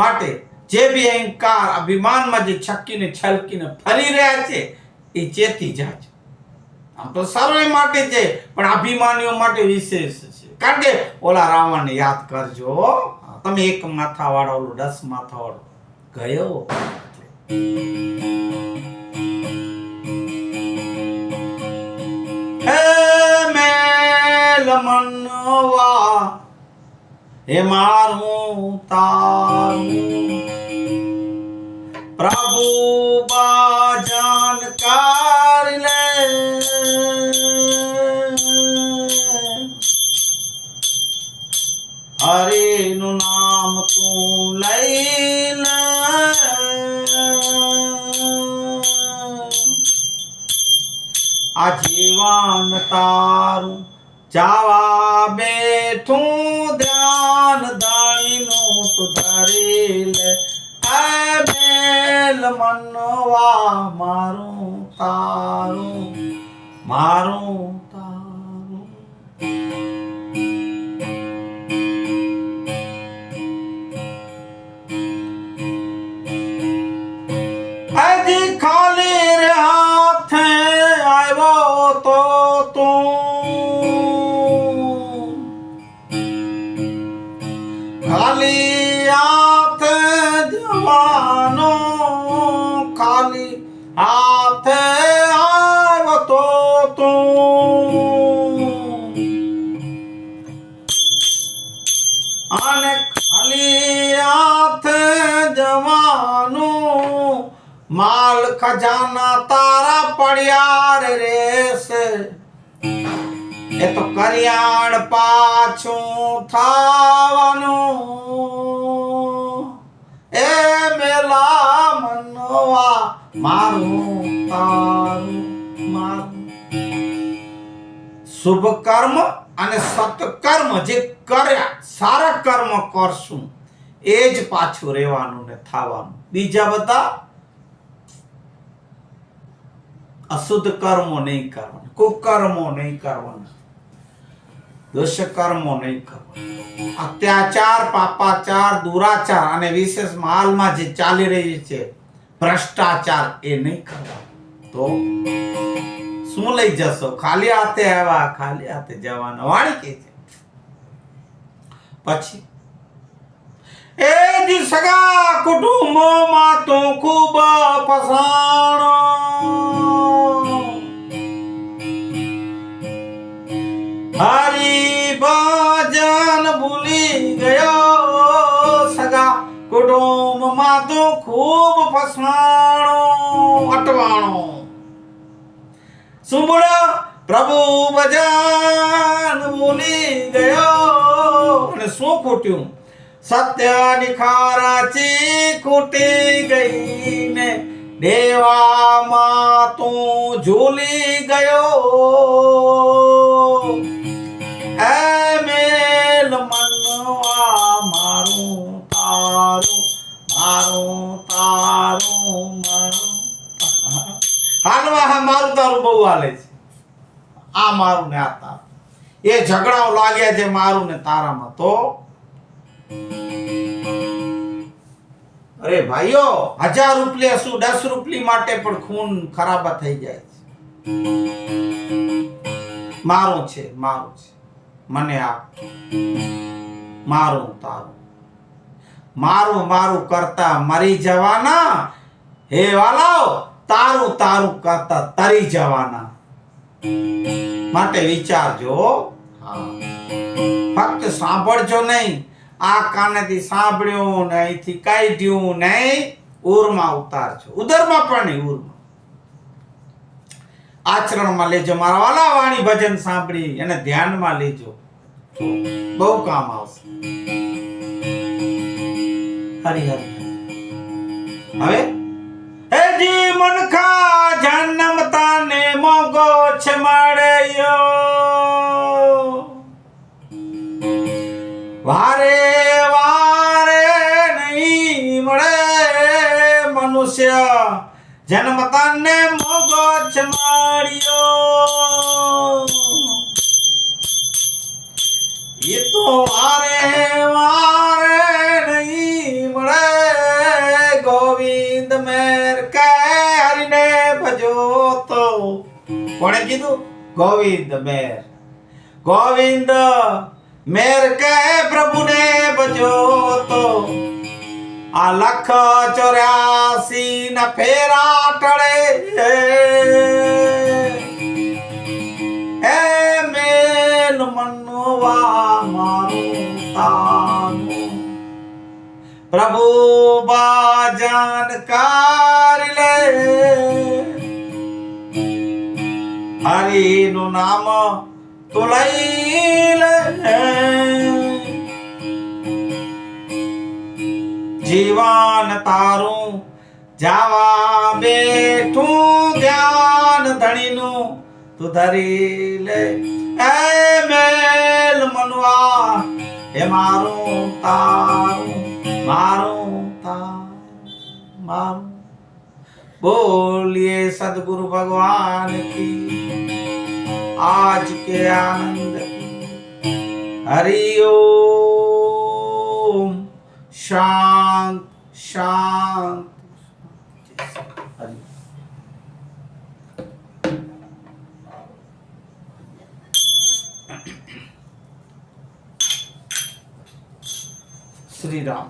માટે જે બી અહંકાર અભિમાનમાં જે છક્કીને છલકીને ફરી રહ્યા છે, એ ચેતી જાય આમ તો સર્વે માટે છે, પણ અભિમાનીઓ માટે વિશેષ છે. કારણ કે ઓલા રાવણને યાદ કરજો, તમે એક માથાવાળો, ઓલો દસ માથાવાળો ગયો. હે મેલ મનવા હે મારું તારું પ્રભુ જાનકાર લે. હરેનું નામ તું લઈ લે. આ જીવન તારું જાવા બેઠું ધ્યાન દાણીનું તું ધરી લે. બેલ મનવા મારું તારું મારું ખાલી હાથે જવાનો ખાલી હાથે આવ્યો તો. અને ખાલી હાથે જવાનું માલ ખજાના તારા પડ્યા રે રહેશે એ તો કલ્યાણ પાછું થવાનું એ મેલા મનવા મારું તારું મારું. શુભ કર્મ અને સત્કર્મ જે કર્યા, સારા કર્મ કરશું, એ જ પાછું રહેવાનું ને થવાનું. બીજા બધા અશુદ્ધ કર્મો નહીં કરવાના, કુકર્મો નહીં કરવાના. દુષ્કર્મો નહીં કરવાના અત્યાચાર, પાપાચાર, દુરાચાર અને વિશેષ હાલમાં જે ચાલી રહી છે, ભ્રષ્ટાચાર એ નહીં કરવા તો શું લઈ જશો? ખાલી હાથે આવ્યા, ખાલી હાથે જવાના. વાણી કે છે? પછી? એ જી સગા કુટુંબોમાં તો ખૂબ પસાણો. ગયો સગા કુટુંબમાં તો ખૂબ ફસાણો અટવાણો. શું પ્રભુ ભજન ભૂલી ગયો. અને શું ખૂટ્યું? સત્ય નિખારાચી ખૂટી ગઈ ને દેવામાં તું ઝૂલી ગયો. મારું તારું મારું હાલમાં હા મારું તારું બહુ હાલે છે આ મારું ને આ તારું એ ઝઘડાઓ લાગ્યા છે. મારું ને તારામાં તો અરે ભાઈઓ હજાર રૂપિયા શું દસ રૂપિયા માટે પણ ખૂન ખરાબ થઈ જાય છે મારું છે મારું છે મને આપ. મારું તારું. મારું મારું કરતા મરી જવાના. હે વાલાઓ તારું તારું કરતા તરી જવાના. માટે વિચારજો. ફક્ત સાંભળજો નહીં. આ કાનેથી સાંભળ્યું ને અહીંથી કાઢ્યું નહીં ઉરમાં ઉતારજો. ઉદરમાં પણ નહીં ઉરમાં આચરણમાં લેજો. મારા વાલા વાણી ભજન સાંભળી એને ધ્યાનમાં લેજો. બહુ કામ આવશે. હરી હરી. હવે? હે જી મનખા જન્મ તાને મોગો છે મળ્યો. વારે વારે નહીં મળે મનુષ્ય જન્મ તાને મોગો છે મળ્યો. એ તો વારે વારે કોણે કીધું? ગોવિંદ મેર. ગોવિંદ મેર કહે, પ્રભુને બજો તો. આ લખ ચોર્યાસી ના ફેરા ટળે. હે મેલ મનવા મારું પ્રભુ બાજન કારી લે. હરિનું નામ તું લઈ જીવન તારું જાવા બેઠું ધ્યાન ધણીનું તું ધરી લે. એ મેલ મનવા, એ મારું તારું, મારું તાર, મારું. બોલીએ સદગુરુ ભગવાન की आज के आनंद की हरि ओम शांत शांत हरि श्री राम